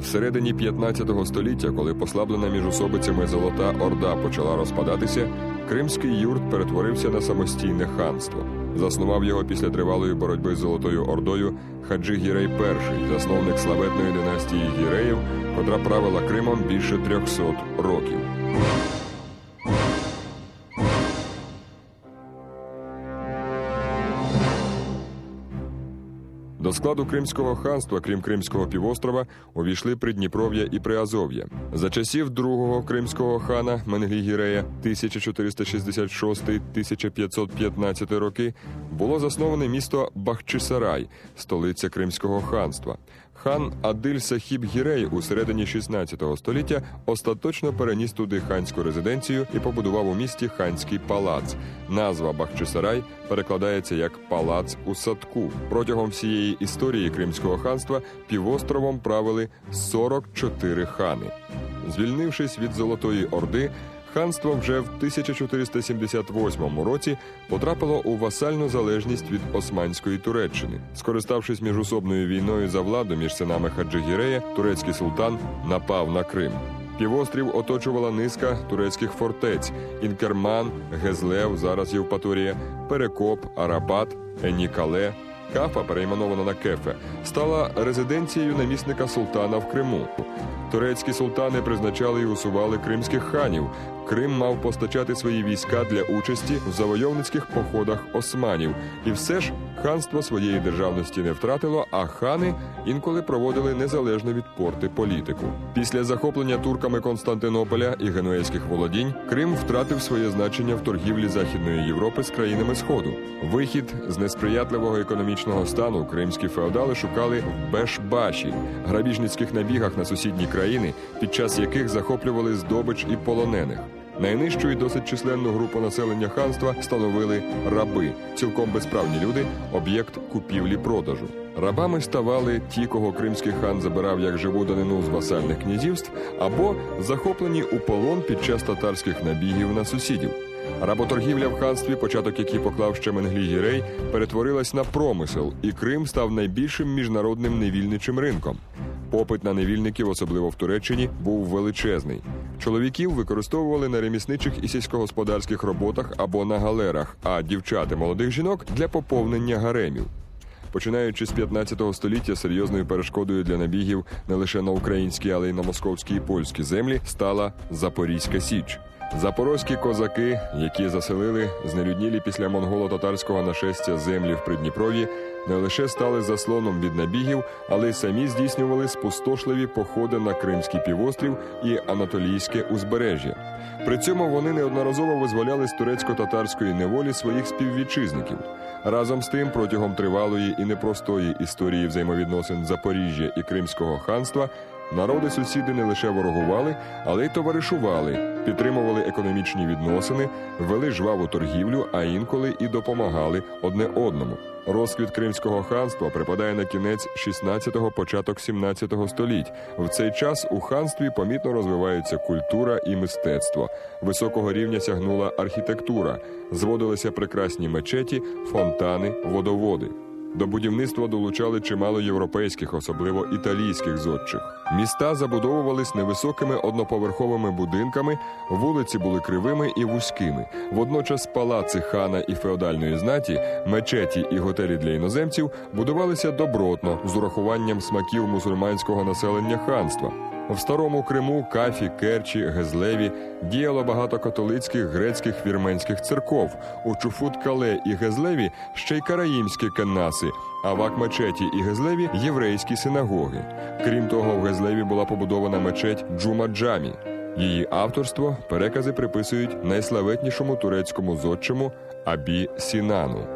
Всередині 15 століття, коли послаблена між особицями Золота Орда почала розпадатися, Кримський юрт перетворився на самостійне ханство. Заснував його після тривалої боротьби з Золотою Ордою Хаджи Гірей І, засновник славетної династії Гіреїв, котра правила Кримом більше 300 років. До складу Кримського ханства, крім Кримського півострова, увійшли Придніпров'я і Приазов'я. За часів другого кримського хана Менглі-Гірея 1466-1515 роки було засноване місто Бахчисарай, столиця Кримського ханства. Хан Адиль Сахіб Гірей у середині 16 століття остаточно переніс туди ханську резиденцію і побудував у місті ханський палац. Назва Бахчисарай перекладається як палац у садку. Протягом всієї історії Кримського ханства півостровом правили 44 хани. Звільнившись від Золотої Орди, ханство вже в 1478 році потрапило у васальну залежність від Османської Туреччини. Скориставшись міжусобною війною за владу між синами Хаджигірея, турецький султан напав на Крим. Півострів оточувала низка турецьких фортець: Інкерман, Гезлев, зараз Євпаторія, Перекоп, Арабат, Енікале. Кафа, перейменована на Кефе, стала резиденцією намісника султана в Криму. Турецькі султани призначали і усували кримських ханів. Крим мав постачати свої війська для участі в завойовницьких походах османів. І все ж ханство своєї державності не втратило, а хани інколи проводили незалежно від порти політику. Після захоплення турками Константинополя і генуезьких володінь Крим втратив своє значення в торгівлі Західної Європи з країнами Сходу. Вихід з несприятливого економічного стану кримські феодали шукали в Бешбаші, грабіжницьких набігах на сусідні країни, під час яких захоплювали здобич і полонених. Найнижчу і досить численну групу населення ханства становили раби, цілком безправні люди, об'єкт купівлі-продажу. Рабами ставали ті, кого кримський хан забирав як живу данину з васальних князівств, або захоплені у полон під час татарських набігів на сусідів. Работоргівля в ханстві, початок який поклав ще Менглі Гірей, перетворилась на промисел, і Крим став найбільшим міжнародним невільничим ринком. Попит на невільників, особливо в Туреччині, був величезний. Чоловіків використовували на ремісничих і сільськогосподарських роботах або на галерах, а дівчат і молодих жінок для поповнення гаремів. Починаючи з 15 століття, серйозною перешкодою для набігів не лише на українські, але й на московські і польські землі стала Запорізька Січ. Запорозькі козаки, які заселили знелюднілі після монголо-татарського нашестя землі в Придніпров'ї, не лише стали заслоном від набігів, але й самі здійснювали спустошливі походи на Кримський півострів і Анатолійське узбережжя. При цьому вони неодноразово визволяли з турецько-татарської неволі своїх співвітчизників. Разом з тим, протягом тривалої і непростої історії взаємовідносин Запоріжжя і Кримського ханства Народи сусіди не лише ворогували, але й товаришували, підтримували економічні відносини, вели жваву торгівлю, а інколи і допомагали одне одному. Розквіт Кримського ханства припадає на кінець 16-го, початок 17-го століть. В цей час у ханстві помітно розвиваються культура і мистецтво. Високого рівня сягнула архітектура, зводилися прекрасні мечеті, фонтани, водоводи. До будівництва долучали чимало європейських, особливо італійських зодчих. Міста забудовувались невисокими одноповерховими будинками, вулиці були кривими і вузькими. Водночас палаци хана і феодальної знаті, мечеті і готелі для іноземців будувалися добротно з урахуванням смаків мусульманського населення ханства. В старому Криму, Кафі, Керчі, Гезлеві діяло багато католицьких, грецьких, вірменських церков. У Чуфут-Кале і Гезлеві ще й караїмські кеннаси, а в Акмечеті і Гезлеві єврейські синагоги. Крім того, в Гезлеві була побудована мечеть Джума-Джамі. Її авторство перекази приписують найславетнішому турецькому зодчому Абі Сінану.